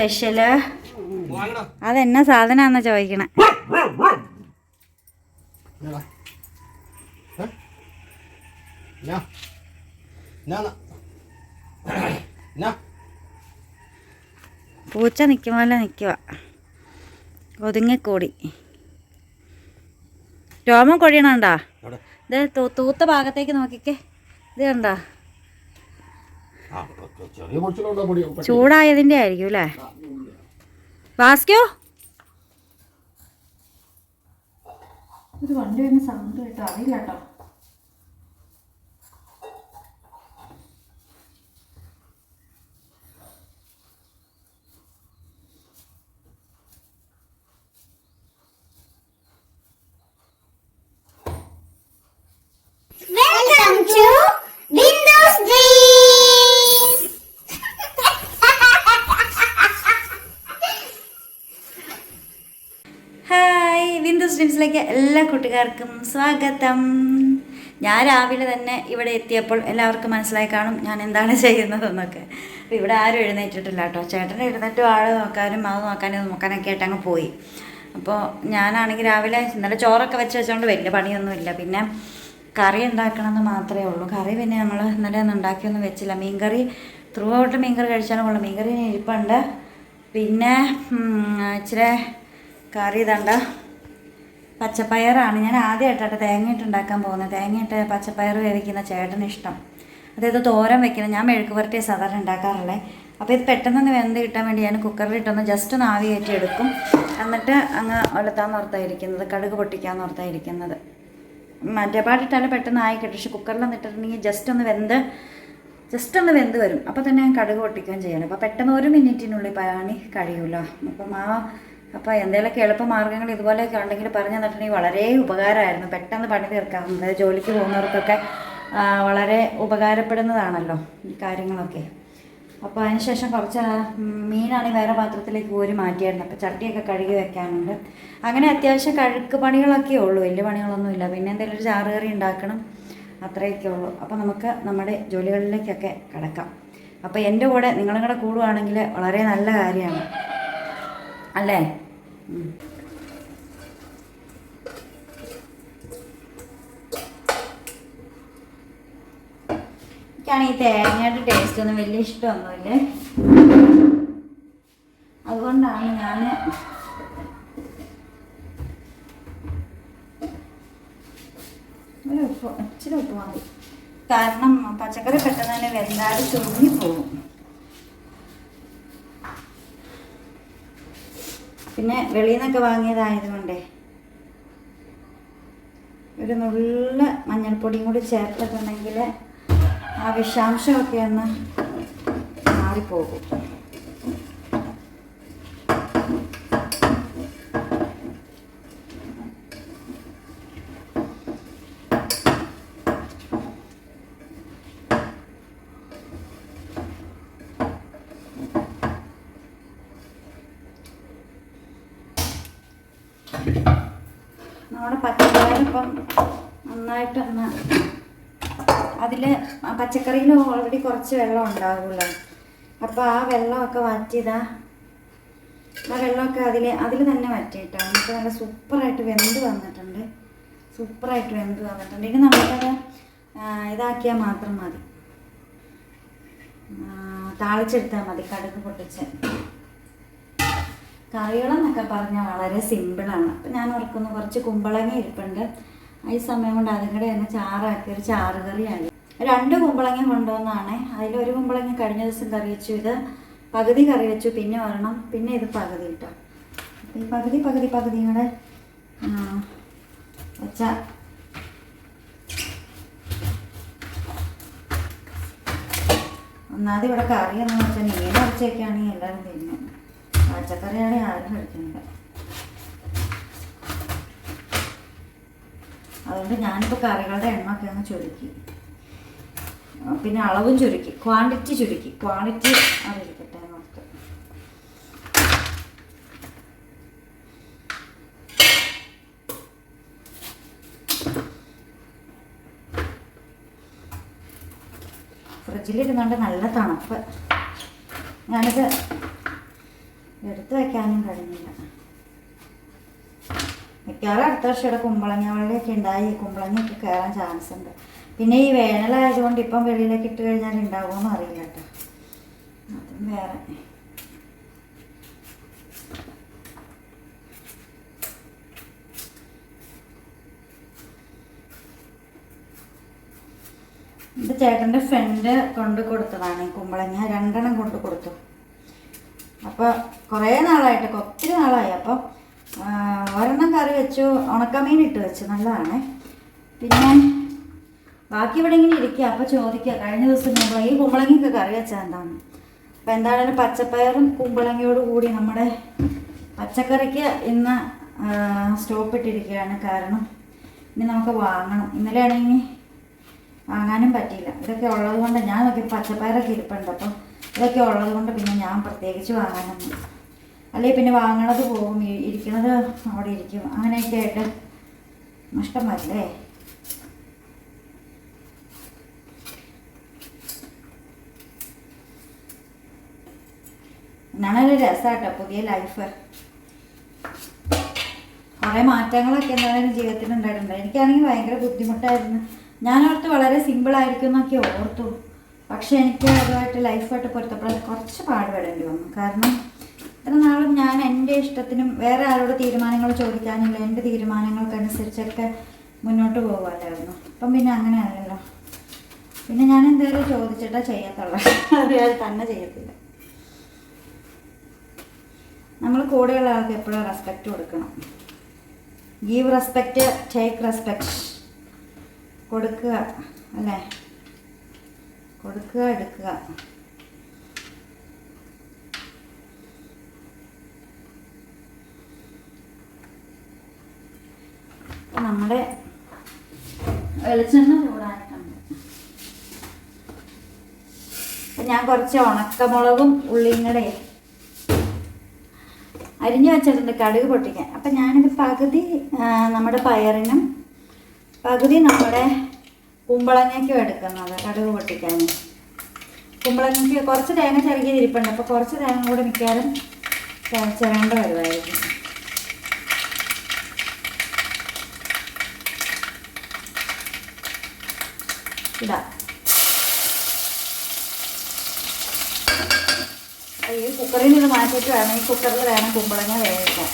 Special? അതെന്നാ സാധനാന്ന ചോദിക്കണേ? പൂച്ച നിൽക്കും പോലെ നിൽക്കുക ഒതുങ്ങിക്കൂടി. രോമം കൊഴിയണണ്ടാ? ഇത് തൂത്ത ഭാഗത്തേക്ക് നോക്കിക്കേ. ഇത് കണ്ടാ ആ, ചെ- ചെറിയ പൊടിച്ചിലുണ്ടോ പൊടി പെട്ടെന്ന്. ചൂടായതിന്റെ ആയിരിക്കും അല്ലേ? വാസ്ക്യോ ഒരു വണ്ടി വരുന്ന സൗണ്ട് കേട്ടോ. അറിയില്ല കേട്ടോ. കൂട്ടുകാർക്കും സ്വാഗതം. ഞാൻ രാവിലെ തന്നെ ഇവിടെ എത്തിയപ്പോൾ എല്ലാവർക്കും മനസ്സിലായി കാണും ഞാൻ എന്താണ് ചെയ്യുന്നതെന്നൊക്കെ. അപ്പോൾ ഇവിടെ ആരും എഴുന്നേറ്റിട്ടില്ല കേട്ടോ. ചേട്ടൻ എഴുന്നേറ്റ് വാഴ നോക്കാനും അത് നോക്കാനും നോക്കാനൊക്കെ ആയിട്ട് അങ്ങ് പോയി. അപ്പോൾ ഞാനാണെങ്കിൽ രാവിലെ ഇന്നലെ ചോറൊക്കെ വെച്ച് വെച്ചുകൊണ്ട് വലിയ പണിയൊന്നുമില്ല. പിന്നെ കറി ഉണ്ടാക്കണമെന്ന് മാത്രമേ ഉള്ളൂ. കറി പിന്നെ നമ്മൾ ഇന്നലെ ഒന്നും ഉണ്ടാക്കിയൊന്നും വെച്ചില്ല. മീൻകറി ത്രൂ ഔട്ട് മീൻകറി കഴിച്ചാലും കൊള്ളു മീൻകറി ഇരിപ്പുണ്ട്. പിന്നെ ഇച്ചിരി കറി ഇതണ്ട പച്ചപ്പയറാണ്. ഞാൻ ആദ്യമായിട്ടാണ് തേങ്ങയിട്ട് ഉണ്ടാക്കാൻ പോകുന്നത്. തേങ്ങയിട്ട് പച്ചപ്പയർ വേവിക്കുന്ന ചേട്ടന് ഇഷ്ടം. അതായത് തോരൻ വെക്കുന്നത് ഞാൻ മെഴുക്ക് പുരട്ടിയ സാധാരണ ഉണ്ടാക്കാറുള്ളത് അപ്പോൾ ഇത് പെട്ടെന്ന് വെന്ത് കിട്ടാൻ വേണ്ടി ഞാൻ കുക്കറിലിട്ടൊന്ന് ജസ്റ്റ് ഒന്ന് ആവി കയറ്റി എടുക്കും. എന്നിട്ട് അങ്ങ് ഒലത്താന്ന് ഓർത്തായിരിക്കുന്നത് കടുക് പൊട്ടിക്കാൻ ഓർത്തായിരിക്കുന്നത് മറ്റേ പാട്ടിട്ടാലും പെട്ടെന്ന് ആയി കിട്ടും. പക്ഷെ കുക്കറിലൊന്നും ഇട്ടിട്ടുണ്ടെങ്കിൽ ജസ്റ്റ് ഒന്ന് വെന്ത് ജസ്റ്റ് ഒന്ന് വെന്ത് വരും. അപ്പോൾ തന്നെ ഞാൻ കടുക് പൊട്ടിക്കുകയും ചെയ്യണം. അപ്പോൾ പെട്ടെന്ന് ഒരു മിനിറ്റിനുള്ളിൽ പണി കഴിയുമല്ലോ അപ്പം ആ അപ്പോൾ എന്തെങ്കിലുമൊക്കെ എളുപ്പ മാർഗങ്ങൾ ഇതുപോലെയൊക്കെ ഉണ്ടെങ്കിൽ പറഞ്ഞു തന്നിട്ടുണ്ടെങ്കിൽ വളരെ ഉപകാരമായിരുന്നു. പെട്ടെന്ന് പണി തീർക്കാം. അതായത് ജോലിക്ക് പോകുന്നവർക്കൊക്കെ വളരെ ഉപകാരപ്പെടുന്നതാണല്ലോ ഈ കാര്യങ്ങളൊക്കെ. അപ്പോൾ അതിനുശേഷം കുറച്ച് മീനാണെങ്കിൽ വേറെ പാത്രത്തിലേക്ക് കോരി മാറ്റിയായിരുന്നു അപ്പോൾ ചട്ടിയൊക്കെ കഴുകി വെക്കാനുണ്ട്. അങ്ങനെ അത്യാവശ്യം കഴുക്ക് പണികളൊക്കെ ഉള്ളൂ. വലിയ പണികളൊന്നുമില്ല പിന്നെ എന്തെങ്കിലും ഒരു ചാറുകറി ഉണ്ടാക്കണം. അത്രയൊക്കെ ഉള്ളൂ. അപ്പോൾ നമുക്ക് നമ്മുടെ ജോലികളിലേക്കൊക്കെ കിടക്കാം. അപ്പോൾ എന്റെ കൂടെ നിങ്ങളും കൂടെ കൂടുവാണെങ്കിൽ വളരെ നല്ല കാര്യമാണ്. അല്ലേ. എനിക്കാണ് ഈ തേങ്ങയുടെ ടേസ്റ്റ് ഒന്നും വലിയ ഇഷ്ടമൊന്നുമില്ലേ. അതുകൊണ്ടാണ് ഞാൻ ഉപ്പ് ഇച്ചിരി ഉപ്പ് വാങ്ങി കാരണം പച്ചക്കറി പെട്ടെന്ന് തന്നെ വെന്താതെ ചുരുങ്ങി പോകും. പിന്നെ വെളിയിൽ നിന്നൊക്കെ വാങ്ങിയതായതുകൊണ്ടേ ഒരു നുള്ള മഞ്ഞൾപ്പൊടിയും കൂടി ചേർത്തിട്ടുണ്ടെങ്കിൽ ആ വിഷാംശമൊക്കെ ഒന്ന് മാറിപ്പോകും നമ്മുടെ ഇപ്പം നന്നായിട്ടൊന്ന് അതിൽ പച്ചക്കറിയിൽ ഓൾറെഡി കുറച്ച് വെള്ളം ഉണ്ടാകുമല്ലോ അപ്പോൾ ആ വെള്ളമൊക്കെ വറ്റിയതാ ആ വെള്ളമൊക്കെ അതിൽ അതിൽ തന്നെ വറ്റിയിട്ടോ നമുക്ക് നല്ല സൂപ്പറായിട്ട് വെന്ത് വന്നിട്ടുണ്ട്. സൂപ്പറായിട്ട് വെന്ത് വന്നിട്ടുണ്ട്. ഇനി നമുക്കത് ഇതാക്കിയാൽ മാത്രം മതി. താളിച്ചെടുത്താൽ മതി. കടുക് പൊട്ടിച്ച്. കറികളെന്നൊക്കെ പറഞ്ഞാൽ വളരെ സിമ്പിളാണ്. അപ്പം ഞാൻ ഓർക്കുന്നു കുറച്ച് കുമ്പളങ്ങ ഇരിപ്പുണ്ട്. ഈ സമയം കൊണ്ട് അതും കൂടെ തന്നെ ചാറാക്കി ഒരു ചാറ് കറിയായി രണ്ട് കുമ്പളങ്ങ കൊണ്ടുവന്നാണ്. അതിലൊരു കുമ്പളങ്ങ കഴിഞ്ഞ ദിവസം കറി വെച്ചു. ഇത് പകുതി കറി വെച്ചു. പിന്നെ വരണം പിന്നെ ഇത് പകുതി ഇട്ടോ. ഈ പകുതി പകുതി പകുതി കൂടെ വെച്ച ഒന്നാമത് ഇവിടെ കറിയെന്ന് വെച്ചാൽ മീൻ ഇറച്ചിയൊക്കെയാണെങ്കിൽ എല്ലാവരും തിന്നും പച്ചക്കറിയാണെങ്കിൽ ആരും കഴിക്കുന്നില്ല അതുകൊണ്ട് ഞാനിപ്പോൾ കറികളുടെ എണ്ണമൊക്കെ അങ്ങ് ചുരുക്കി. പിന്നെ അളവും ചുരുക്കി. ക്വാണ്ടിറ്റി ചുരുക്കി. ക്വാണ്ടിറ്റി അതിരിക്കട്ടെ നമുക്ക്. ഫ്രിഡ്ജിലിരുന്നുകൊണ്ട് നല്ല തണുപ്പ്. ഞാനിത് എടുത്തു വെക്കാനും കഴിഞ്ഞില്ല മിക്കവാറും അടുത്ത വർഷം ഇവിടെ കുമ്പളങ്ങ വെള്ളമൊക്കെ ഉണ്ടായി. കുമ്പളങ്ങയൊക്കെ കയറാൻ ചാൻസ് ഉണ്ട്. പിന്നെ ഈ വേനലായതുകൊണ്ട് ഇപ്പം വെളിയിലേക്ക് ഇട്ട് കഴിഞ്ഞാൽ ഉണ്ടാവുമെന്ന് അറിയില്ല കേട്ടോ. അതും വേറെ. ഇത് ചേട്ടന്റെ ഫ്രണ്ട് കൊണ്ട് കൊടുത്തതാണ്. കുമ്പളങ്ങ രണ്ടെണ്ണം കൊണ്ട് കൊടുത്തു. അപ്പോൾ കുറേ നാളായിട്ട് ഒത്തിരി നാളായി. അപ്പോൾ ഒരെണ്ണം കറി വെച്ചു ഉണക്കമീൻ ഇട്ട് വെച്ചു. നല്ലതാണ്. പിന്നെ ബാക്കി ഇവിടെ ഇങ്ങനെ ഇരിക്കുക അപ്പോൾ ചോദിക്കുക കഴിഞ്ഞ ദിവസം നമ്മൾ ഈ കുമ്പളങ്ങയൊക്കെ കറി വെച്ചാൽ എന്താണ് അപ്പോൾ എന്തായാലും പച്ചപ്പയറും കുമ്പളങ്ങിയോട് കൂടി നമ്മുടെ പച്ചക്കറിക്ക് ഇന്ന് സ്റ്റോപ്പ് ഇട്ടിരിക്കുകയാണ് കാരണം ഇനി നമുക്ക് വാങ്ങണം. ഇന്നലെയാണെങ്കിൽ വാങ്ങാനും പറ്റിയില്ല. ഇതൊക്കെ ഉള്ളത് കൊണ്ട് ഞാൻ നോക്കി പച്ചപ്പയറൊക്കെ ഇരിപ്പുണ്ട്. അപ്പം ഇതൊക്കെ ഉള്ളത് കൊണ്ട് പിന്നെ ഞാൻ പ്രത്യേകിച്ച് വാങ്ങാനൊന്നും അല്ലെങ്കിൽ പിന്നെ വാങ്ങണത് പോകും. ഇരിക്കണത് അവിടെ ഇരിക്കും. അങ്ങനെയൊക്കെ ആയിട്ട് നഷ്ടം വരില്ലേ രസമാട്ടോ പുതിയ ലൈഫ് കുറേ മാറ്റങ്ങളൊക്കെ എന്തായാലും ജീവിതത്തിൽ ഉണ്ടായിട്ടുണ്ട് എനിക്കാണെങ്കിൽ ഭയങ്കര ബുദ്ധിമുട്ടായിരുന്നു. ഞാനോർത്ത് വളരെ സിമ്പിളായിരിക്കും എന്നൊക്കെ ഓർത്തു. പക്ഷെ എനിക്ക് അതുമായിട്ട് ലൈഫായിട്ട് പൊരുത്തപ്പെടാൻ കുറച്ച് പാടുപെടേണ്ടി വന്നു. കാരണം ഇത്ര നാളും ഞാൻ എന്റെ ഇഷ്ടത്തിനും വേറെ ആരോട് തീരുമാനങ്ങൾ ചോദിക്കാനില്ല. എന്റെ തീരുമാനങ്ങൾക്കനുസരിച്ചൊക്കെ മുന്നോട്ട് പോകുമല്ലായിരുന്നു അപ്പം പിന്നെ അങ്ങനെ ആണല്ലോ പിന്നെ ഞാൻ എന്തായാലും ചോദിച്ചിട്ടാ ചെയ്യത്തുള്ളൂ. അത് തന്നെ ചെയ്യത്തില്ല. നമ്മൾ കൂടെയുള്ള ആൾക്ക് എപ്പോഴും റെസ്പെക്റ്റ് കൊടുക്കണം. ഗീവ് റെസ്പെക്റ്റ് ടേക്ക് റെസ്പെക്റ്റ് കൊടുക്കുക അല്ലേ? കൊടുക്കുക എടുക്കുക. നമ്മുടെ വെളിച്ചെണ്ണ ചൂടായിട്ടുണ്ട്. ഞാൻ കുറച്ച് ഉണക്കമുളകും ഉള്ളിയും കൂടെ അരിഞ്ഞു വെച്ചിട്ടുണ്ട് കടുക് പൊട്ടിക്കാൻ. അപ്പം ഞാനിത് പകുതി നമ്മുടെ പയറിനും പകുതി നമ്മുടെ കുമ്പളങ്ങയ്ക്കും എടുക്കുന്നത് കടുക് പൊട്ടിക്കാൻ കുമ്പളങ്ങയ്ക്ക് കുറച്ച് തേങ്ങ ചിരകിയത് ഇരിപ്പുണ്ട്. അപ്പോൾ കുറച്ച് തേങ്ങ കൂടെ മിക്കാറും ചിരണ്ട വരുമായിരിക്കും ഇടാം ഈ കുക്കറിൽ നിന്ന് മാറ്റിയിട്ട് വേണം. ഈ കുക്കറിൽ വേണം കുമ്പളങ്ങ വേവിക്കാൻ.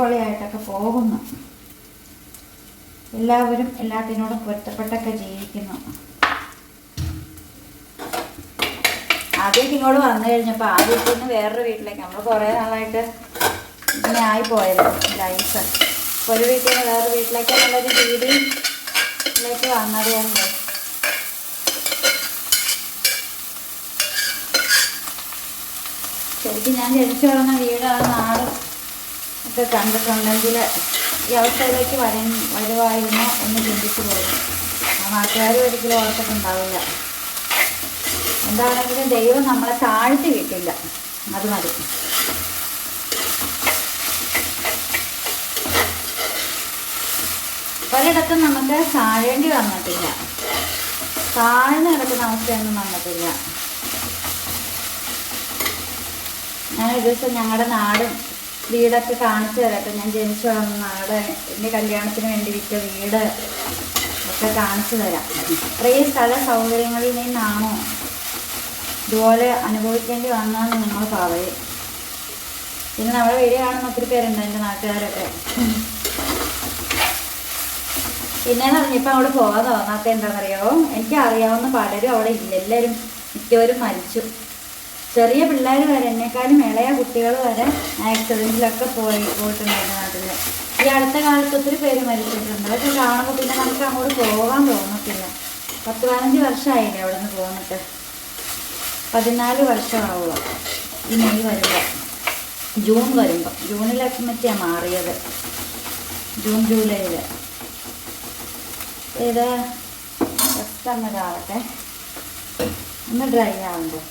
അടിപൊളിയായിട്ടൊക്കെ പോകുന്നു. എല്ലാവരും എല്ലാത്തിനോടും പൊരുത്തപ്പെട്ടൊക്കെ ജീവിക്കുന്നു. ആദ്യമൊക്കെ ഇങ്ങോട്ട് വന്നു കഴിഞ്ഞപ്പോൾ ആദ്യം നിന്ന് വേറൊരു വീട്ടിലേക്ക്. നമ്മൾ കുറേ നാളായിട്ട് ഇങ്ങനെ ആയിപ്പോയത് ലൈഫ് ഇപ്പോൾ ഒരു വീട്ടിൽ നിന്ന് വേറൊരു വീട്ടിലേക്ക് എന്നുള്ളൊരു രീതിയിലേക്ക് വന്നത് കൊണ്ട്. ശരിക്കും ഞാൻ ജനിച്ചു വളർന്ന വീടാണ് നാളും ഒക്കെ കണ്ടിട്ടുണ്ടെങ്കിൽ ഈ അവസ്ഥയിലേക്ക് വരാൻ വരുവായിരുന്നു എന്ന് ചിന്തിച്ചു പോകും ആ നാട്ടുകാരും ഒരിക്കലും ഓർത്തിട്ടുണ്ടാവില്ല എന്താണെങ്കിലും ദൈവം നമ്മളെ താഴ്ത്തി വിട്ടില്ല. അത് മതി. ഒരിടത്തും നമുക്ക് താഴേണ്ടി വന്നിട്ടില്ല. താഴ്ന്നു കിടക്കുന്ന അവസ്ഥയൊന്നും വന്നിട്ടില്ല. ഞാൻ ഒരു ദിവസം ഞങ്ങളുടെ നാടും വീടൊക്കെ കാണിച്ചു തരട്ടെ ഞാൻ ജനിച്ചു വളർന്ന നാട് എന്റെ കല്യാണത്തിന് വേണ്ടി വിറ്റ വീട് ഒക്കെ കാണിച്ചു തരാം. ഇത്രയും സ്ഥല സൗകര്യങ്ങളിൽ നിന്നാണോ ഇതുപോലെ അനുഭവിക്കേണ്ടി വന്നതെന്ന് നിങ്ങൾ പറയും. പിന്നെ നമ്മുടെ വീഡിയോ ഒത്തിരി പേരുണ്ട് എന്റെ നാട്ടുകാരൊക്കെ. പിന്നെയെന്ന് പറഞ്ഞപ്പോൾ അവിടെ പോകാൻ തോന്നാത്ത എന്താണെന്നറിയോ? എനിക്കറിയാവുന്ന പലരും അവിടെ ഇല്ല. എല്ലാവരും മിക്കവരും മരിച്ചു. ചെറിയ പിള്ളേർ വരെ എന്നെക്കാളും ഇളയ കുട്ടികൾ വരെ ആക്സിഡന്റിലൊക്കെ പോയി പോയിട്ടുണ്ടായിരുന്നു നാട്ടിൽ ഈ അടുത്ത കാലത്ത് ഒത്തിരി പേര് മരിച്ചിട്ടുണ്ട്. അതൊക്കെ കാണുമ്പോൾ പിന്നെ നമുക്ക് അങ്ങോട്ട് പോകാൻ തോന്നത്തില്ല. പത്ത് പതിനഞ്ച് വർഷമായില്ലേ അവിടെ നിന്ന് പോന്നിട്ട്. പതിനാല് വർഷമാവുക. ഈ മെയ് വരുമ്പോൾ ജൂൺ വരുമ്പോൾ ജൂണിലൊക്കെ മറ്റാണ് മാറിയത്. ജൂൺ ജൂലൈയിൽ ഇതാവട്ടെ ഒന്ന് ഡ്രൈ ആവുമ്പോൾ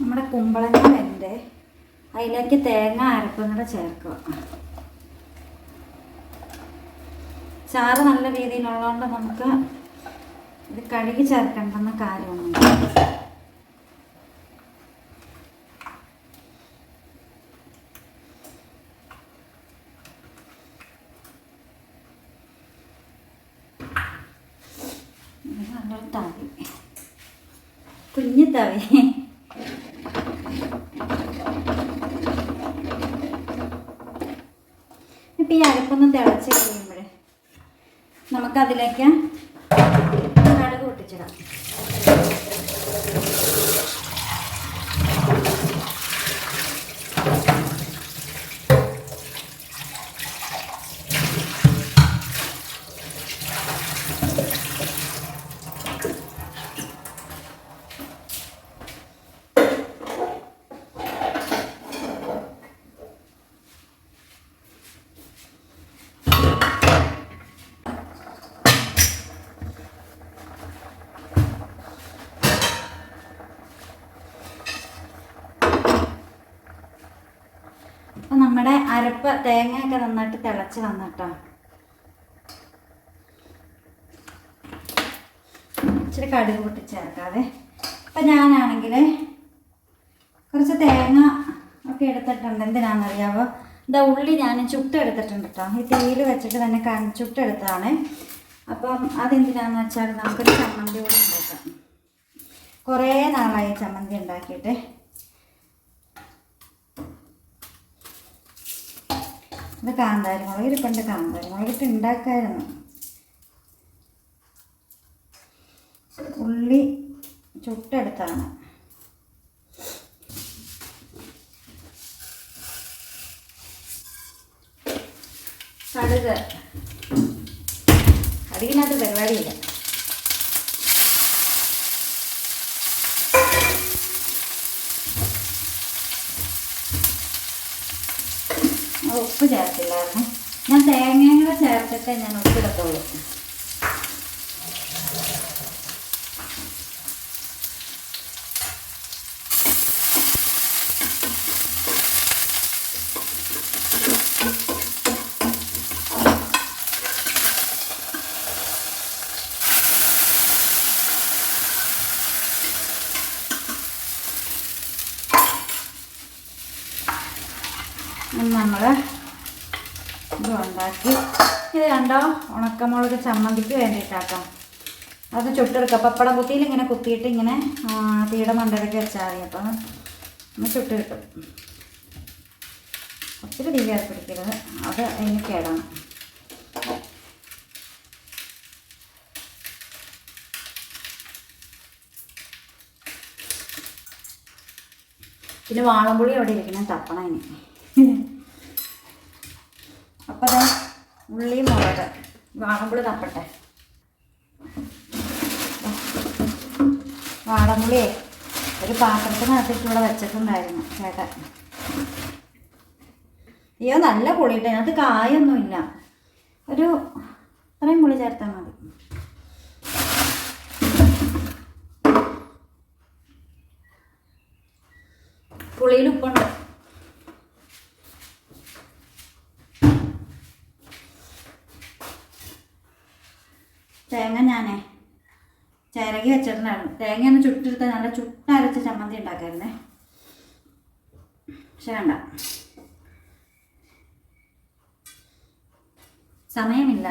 നമ്മുടെ കുമ്പളങ്ങ വെന്ത് അതിലേക്ക് തേങ്ങ അരപ്പും കൂടെ ചേർക്കുക. ചാറ് നല്ല രീതിയിലുള്ളതുകൊണ്ട് നമുക്ക് ഇത് കഴുകി ചേർക്കേണ്ടെന്ന കാര്യമൊന്നുമില്ല തവി. കുഞ്ഞു തവി. ഇപ്പം ഈ അരപ്പൊന്ന് തിളച്ച് കഴിയുമ്പോൾ നമുക്കതിലേക്ക് കടുക് പൊട്ടിച്ചിടാം അപ്പം നമ്മുടെ അരപ്പ് തേങ്ങയൊക്കെ നന്നായിട്ട് തിളച്ച് വന്നിട്ടോ. ഇച്ചിരി കടുക് പൊട്ടിച്ചേർക്കാതെ അപ്പം ഞാനാണെങ്കിൽ കുറച്ച് തേങ്ങ ഒക്കെ എടുത്തിട്ടുണ്ട്. എന്തിനാണെന്നറിയാവോ? ഇതാ ഉള്ളി ഞാൻ ചുട്ടെടുത്തിട്ടുണ്ട് കേട്ടോ. ഈ തീയിൽ വെച്ചിട്ട് തന്നെ ചുട്ടെടുത്താണ് അപ്പം അതെന്തിനാന്ന് വെച്ചാൽ നമുക്കൊരു ചമ്മന്തി കൂടെ ഉണ്ടാക്കാം. കുറേ നാളായി ചമ്മന്തി ഉണ്ടാക്കിയിട്ട്. ഇത് കാന്താരി മുളക് ഇരിപ്പുണ്ട് കാന്താരി മുളകിട്ട് ഉണ്ടാക്കായിരുന്നു. ഉള്ളി ചുട്ടെടുത്താണ്. കടുക്. കടുകിനകത്ത് പരിപാടിയില്ല ആ, ഉപ്പ് ചേർത്തില്ലായിരുന്നു. ഞാൻ തേങ്ങയും കൂടെ ചേർത്തിട്ടേ ഞാൻ ഉപ്പിടത്തുള്ളൂ നമ്മൾ ഇത് ഉണ്ടാക്കി ഇത് കണ്ടോ ഉണക്കമുളക് ചമ്മന്തിക്ക് വേണ്ടിയിട്ടാക്കാം. അത് ചുട്ടെടുക്കുക പപ്പടം കുത്തിയിൽ ഇങ്ങനെ കുത്തിയിട്ട് ഇങ്ങനെ തീടെ തീയുടെ മണ്ടയിലേക്ക് വെച്ചാൽ മതി. അപ്പം ഒന്ന് ചുട്ട് കിട്ടും ഒത്തിരി തീ കയറി അത് അതിന് കേടാണ്. പിന്നെ വാളംപുളി അവിടെ ഇരിക്കണം. തപ്പണം ഇനി. അപ്പം ഉള്ളി മുളക്. വാളംപുളി തപ്പട്ടെ. വാളമ്പുളിയെ ഒരു പാത്രത്തിനകത്തിട്ട് ഇവിടെ വെച്ചിട്ടുണ്ടായിരുന്നു ചേട്ടാ അയ്യോ നല്ല പുളിയിട്ട് അതിനകത്ത് കായൊന്നുമില്ല. ഒരു അത്രയും പുളി ചേർത്താൽ മതി. പുളിയിൽ ഉപ്പുണ്ട്. തേങ്ങ ഞാനേ ചിരകി വെച്ചിട്ടുണ്ടായിരുന്നു. തേങ്ങ ഒന്ന് ചുട്ടെടുത്ത് നല്ല ചുട്ടരച്ച ചമ്മന്തി ഉണ്ടാക്കായിരുന്നേ. പക്ഷെ വേണ്ട. സമയമില്ല.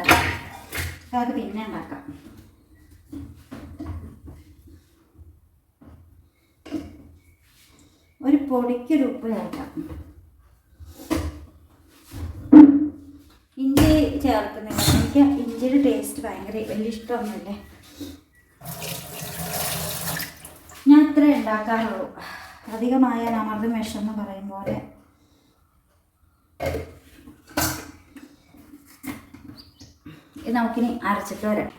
അത് പിന്നെ ഉണ്ടാക്കാം. ഒരു പൊടിക്കൊരു ഉപ്പ് ചേർക്കാം. ഇഞ്ചി ചേർക്കുന്നില്ല എനിക്ക് ഇഞ്ചിയുടെ ടേസ്റ്റ് ഭയങ്കര വലിയ ഇഷ്ടമൊന്നുമില്ലേ. ഞാൻ ഇത്ര ഉണ്ടാക്കാറുള്ളൂ. അധികമായാൽ അമൃതം എന്ന് പറയും പോലെ. ഇത് നമുക്കിനി അരച്ചിട്ട് വരാം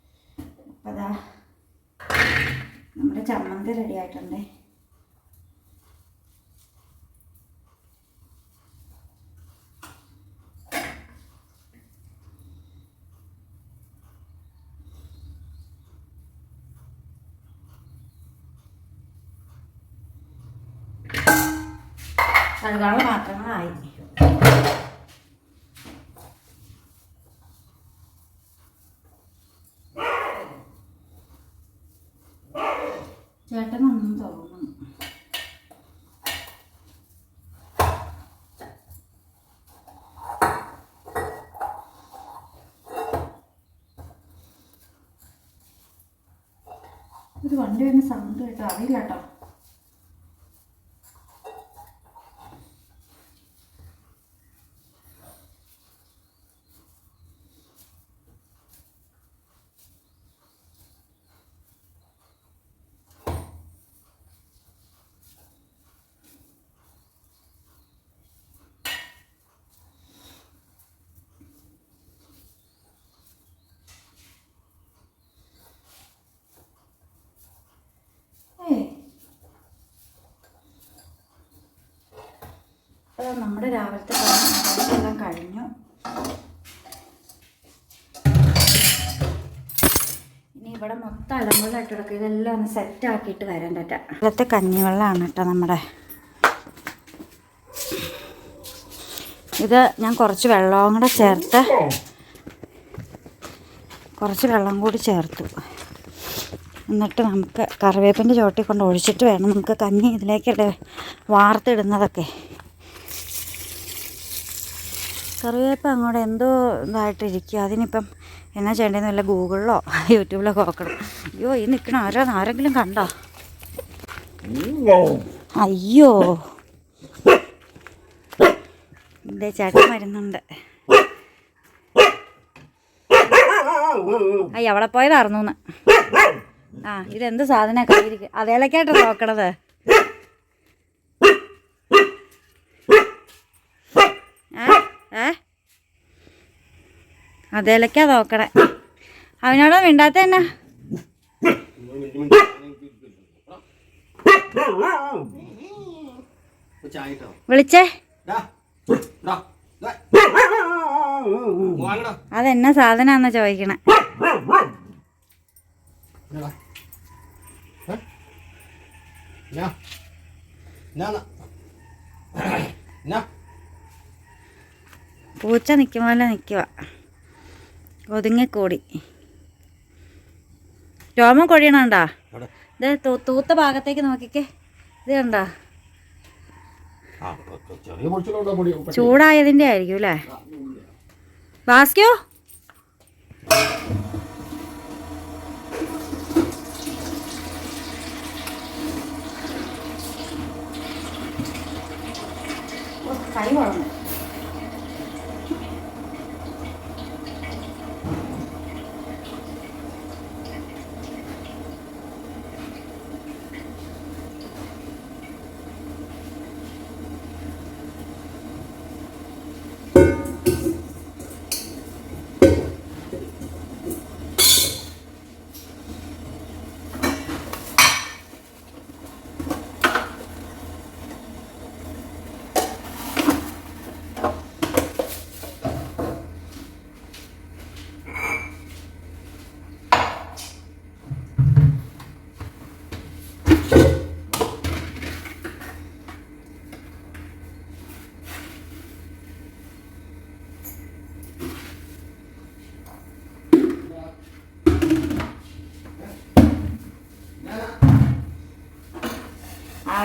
അപ്പം അതാ ചമ്മന്തി റെഡി ആയിട്ടുണ്ട്. കഴുകാനുള്ള പാത്രങ്ങളായി ചേട്ടൻ വന്നു തോന്നുന്നു. ഇത് വണ്ടി വരുന്ന സൗണ്ട് കേട്ടോ. അറിയില്ല കേട്ടോ അപ്പോൾ നമ്മുടെ രാവിലത്തെ എല്ലാം കഴിഞ്ഞു. ഇനി ഇവിടെ മൊത്തം അലമ്പുകളായിട്ട് കിടക്കുക. ഇതെല്ലാം ഒന്ന് സെറ്റ് ആക്കിയിട്ട് വരാൻ പറ്റാം. ഇവിടുത്തെ കഞ്ഞിവെള്ളമാണ് കേട്ടോ നമ്മുടെ. ഇത് ഞാൻ കുറച്ച് വെള്ളവും കൂടെ ചേർത്ത് കുറച്ച് വെള്ളം കൂടി ചേർത്തു. എന്നിട്ട് നമുക്ക് കറിവേപ്പിന്റെ ചോട്ടിൽ കൊണ്ട് ഒഴിച്ചിട്ട് വേണം. നമുക്ക് കഞ്ഞി ഇതിലേക്ക് വാർത്തിടുന്നതൊക്കെ. കറിവേപ്പ് അങ്ങോട്ട് എന്തോ ഇതായിട്ടിരിക്കുക. അതിനിപ്പം എന്നാ ചെയ്യേണ്ടതെന്ന് വല്ല ഗൂഗിളിലോ യൂട്യൂബിലോ നോക്കണം. അയ്യോ ഈ നിൽക്കണ ആരോ? ആരെങ്കിലും കണ്ടോ? അയ്യോ. ഇതേ ചേട്ടൻ വരുന്നുണ്ട്. അയ്യ അവിടെ പോയതായിരുന്നു ആ ഇതെന്ത് സാധന അതേലൊക്കെ അതേലക്കായിട്ട് നോക്കണത്. അതേലക്കാ നോക്കണേ അവനോട് മിണ്ടാത്ത തന്നെ വിളിച്ചേ. അതെന്നെ സാധനാന്ന ചോദിക്കണ. പൂച്ച നിൽക്കും പോലെ നിൽക്കുക ഒതുങ്ങിക്കൂടി. രോമം കൊഴിയണണ്ടാ. ഇത് തൂത്ത ഭാഗത്തേക്ക് നോക്കിക്കേ. ഇത് കണ്ടാ? ചൂടായതിന്റെ ആയിരിക്കും അല്ലേ? വാസ്ക്യോ കൈ വളർന്നു.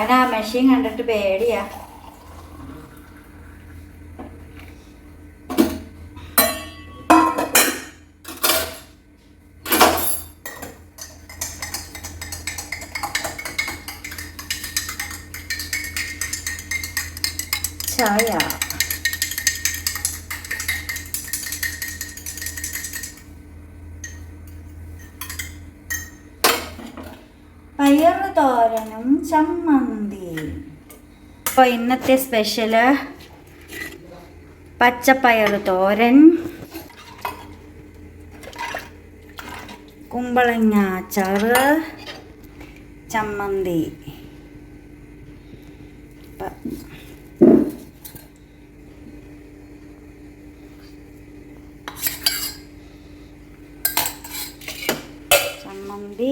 അവൻ ആ മെഷീൻ കണ്ടിട്ട് പേടിയാ. തോരനും ചമ്മന്തി. അപ്പോൾ ഇന്നത്തെ സ്പെഷ്യൽ പച്ചപ്പയർ തോരൻ കുമ്പളങ്ങ അച്ചാറ് ചമ്മന്തി പ- ചമ്മന്തി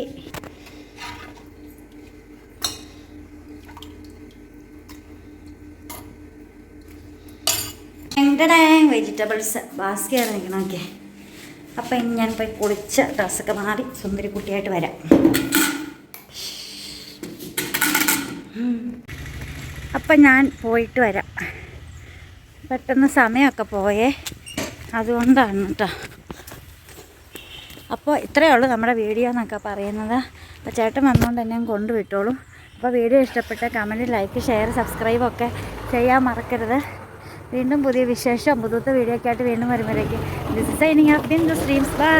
എങ്ങടെ വെജിറ്റബിൾസ് ബാസ്കറ്റ് നിൽക്കണം ഓക്കെ അപ്പം ഞാൻ പോയി കുളിച്ച ഡ്രസ്സൊക്കെ മാറി സുന്ദരി കുട്ടിയായിട്ട് വരാം. അപ്പം ഞാൻ പോയിട്ട് വരാം. പെട്ടെന്ന് സമയമൊക്കെ പോയേ. അതുകൊണ്ടാണ് കേട്ടോ അപ്പോൾ ഇത്രയേ ഉള്ളൂ നമ്മുടെ വീഡിയോ എന്നൊക്കെ പറയുന്നത്. അപ്പോൾ ചേട്ടൻ വന്നുകൊണ്ട് തന്നെ കൊണ്ടുവിട്ടോളൂ. അപ്പോൾ വീഡിയോ ഇഷ്ടപ്പെട്ട കമന്റ് ലൈക്ക് ഷെയർ സബ്സ്ക്രൈബ് ഒക്കെ ചെയ്യാൻ മറക്കരുത്. വീണ്ടും പുതിയ വിശേഷം പുതുത്ത വീഡിയോ ഒക്കെ ആയിട്ട് വീണ്ടും വരുമ്പോഴേക്കും. This signing off bin the streams bye